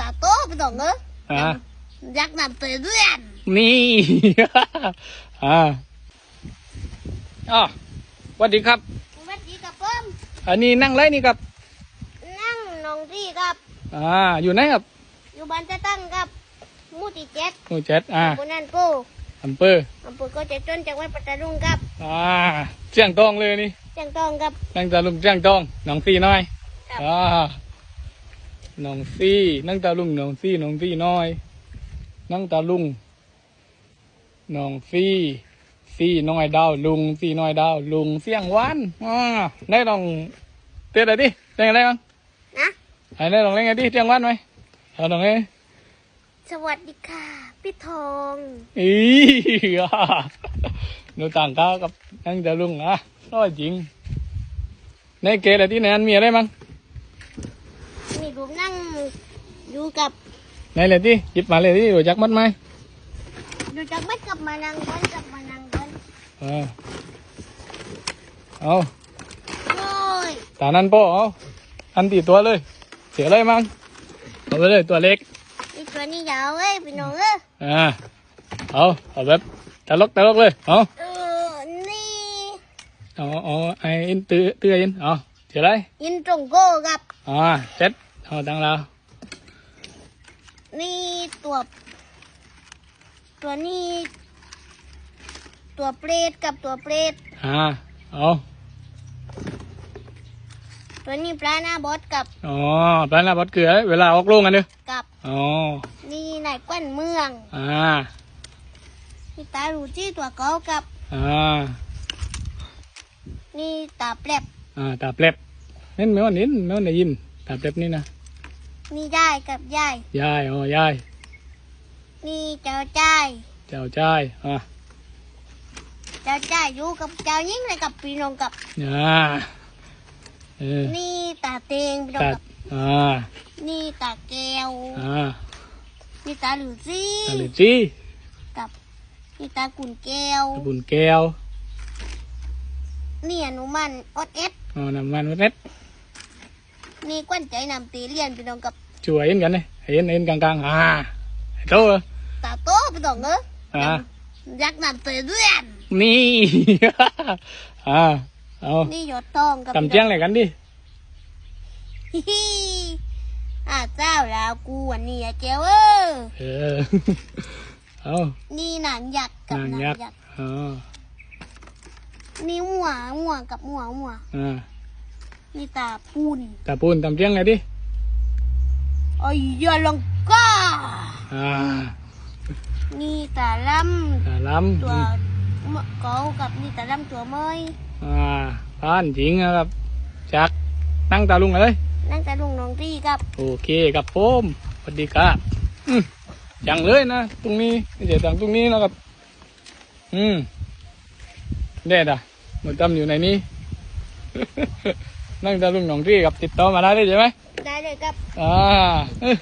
ตาโตไปตองเอออ่ายักษ์นำเตยเดือนนี่ อ่าอ๋อสวัสดีครับ สวัสดีครับเพิ่มอันนี้นั่งไรนี่ครับ นั่งนองที่ครับ อ่า อยู่ไหนครับ อยู่บ้านจะตั้งครับหมู่ที่เจ็ดหมู่เจ็ดอ่าบนนั้นโก้อำเภออำเภอก็จะจนจังหวัดปัตตานีครับ อ่าเจียงตองเลยนี่จังต้องครับนั่งตาลุงเจียงตองน้องซีน้อย ครับอ่า น้องซีนั่งตาลุงน้องซีน้องซีน้อย นั่งตาลุงน้องซีซีน้อยดาวลุงซีน้อยดาวลุงเสียงหวานอ่าได้ลองเต้นอะไรดิเต้นอะไรบ้างนะไอ้ได้ลองเล่นไงดิเสียงหวานไหมเอาลองเล่นสวัสดีค่ะ พี่ทองอีอะหนูต่างก้าวกับนั่งตาลุงอะร้อยจริงในเกตอะไรที่ไหนนมีอะไรบ้าง นี่ผมนั่ง อยู่กับไหนเลยที่หยิบมาเลยที่รู้จักมัดไหมอยู่จังหวัดกับมานังบนกับมานังบนเออเอาโอ้ยตานั้นโป้เอาอันตีตัวเลย เสียเลยมั้งเอาไปเลยตัวเล็กอีตัวนี้ยาวเอ้ยพี่น้องเอ้ยอ่าเอาเอาแบบตลกตลกเลยเอาเออนี่เอาเอาไอ้อินตื้อตื้ออินเอาเสียเลยยินตรงโก้ครับอ่าเซ็ตเอาตังเรา นี่ตัว ตัวนี้ ตัวเปรตกับตัวเปรตอ่าเอาตัวนี้ปลาหน้าบอสกับอ๋อปลาหน้าบดเกลือเวลาออกลงกันเด้อกับอ๋อนี่นายกวนเมืองอ่านี่ตาลูจี้ตัวเกากับอ่านี่ตาแปลบอ่าตาเปล็บเน้นแมวนินแมวได้ยินตาเปล็บนี่นะ นี่ยายกับยาย ยายอ๋อยายนี่เจ้าจ้ายเจ้าจ้ายอ่าเจ้าจ้ายอยู่กับเจ้ายิ่งเลยกับพี่น้องกับอ่าเออนี่ตาเตงพี่น้องตัดกับอ่านี่ตาแก้วอ่านี่ตาลูจี้ตาลิจีกับนี่ตากุนแก้วตะบุญแก้วนี่อนุมันอดเอสอ๋อน้ำมันวัดเน็ต นี่กวนใจนำตีเลียนพี่น้องกับช่วยเห็นกันเลยเห็นเห็นกลางๆอ่าไอ้โตเหรอตาโตพี่น้องเอ้ยอ่ายักษ์นำตีเลียนนี่อ่าเอานี่หยดทองกับกำเจียงอะไรกันดิฮิฮิอ่าเจ้าแล้วกูวันนี้อะเจ้าเออเออเอานี่หนังยักษ์กับนางหนังยักษ์ยักษ์อ๋อนี่หัวหัวกับหัวหัวอ่า นี่ตาปูนตาปูนตำเจียงอะไรดิโอ้ยยาลังกาอ่านี่ตาลตาล้ำตัวมะเกากับนี่ตาลำตัวเมยำอ่าบ้านจริงนะครับจักนั่งตาลุงเลยนั่งตาลุงน้องที่ครับ โอเคครับผมสวัสดีครับอืมจังเลยนะตรงนี้ไม่ใช่ตังตรงนี้นะครับ อืมเด็ดอะหนูจำอยู่ในนี้ นั่งตาลุงหนองที่กับติดต่อมาได้เลยใช่ไหมได้เลยครับอ่าเอ้ย